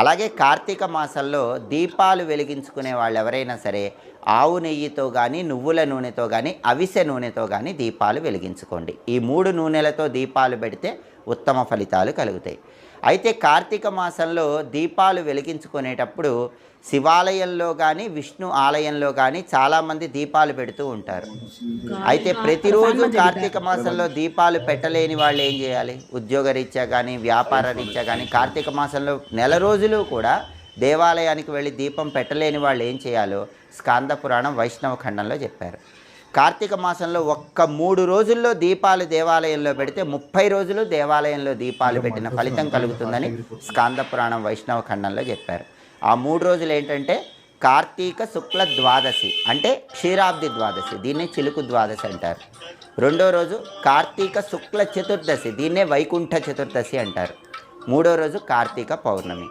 అలాగే కార్తీక మాసంలో దీపాలు వెలిగించుకునే వాళ్ళు ఎవరైనా సరే ఆవు నెయ్యితో కానీ నువ్వుల నూనెతో కానీ అవిసె నూనెతో కానీ దీపాలు వెలిగించుకోండి. ఈ మూడు నూనెలతో దీపాలు పెడితే ఉత్తమ ఫలితాలు కలుగుతాయి. అయితే కార్తీక మాసంలో దీపాలు వెలిగించుకునేటప్పుడు శివాలయంలో కానీ విష్ణు ఆలయంలో కానీ చాలామంది దీపాలు పెడుతూ ఉంటారు. అయితే ప్రతిరోజు కార్తీక మాసంలో దీపాలు పెట్టలేని వాళ్ళు ఏం చేయాలి? ఉద్యోగరీత్యా కానీ వ్యాపార రీత్యా కానీ కార్తీక మాసంలో నెల రోజులు కూడా దేవాలయానికి వెళ్ళి దీపం పెట్టలేని వాళ్ళు ఏం చేయాలో స్కాంద పురాణం వైష్ణవ ఖండంలో చెప్పారు. కార్తీక మాసంలో ఒక్క మూడు రోజుల్లో దీపాలు దేవాలయంలో పెడితే ముప్పై రోజులు దేవాలయంలో దీపాలు పెట్టిన ఫలితం కలుగుతుందని స్కాంద పురాణం వైష్ణవ ఖండంలో చెప్పారు. ఆ మూడు రోజులు ఏంటంటే కార్తీక శుక్ల ద్వాదశి అంటే క్షీరాబ్ది ద్వాదశి దీన్నే చిలుకు ద్వాదశి అంటారు. రెండో రోజు కార్తీక శుక్ల చతుర్దశి దీన్నే వైకుంఠ చతుర్దశి అంటారు. మూడో రోజు కార్తీక పౌర్ణమి.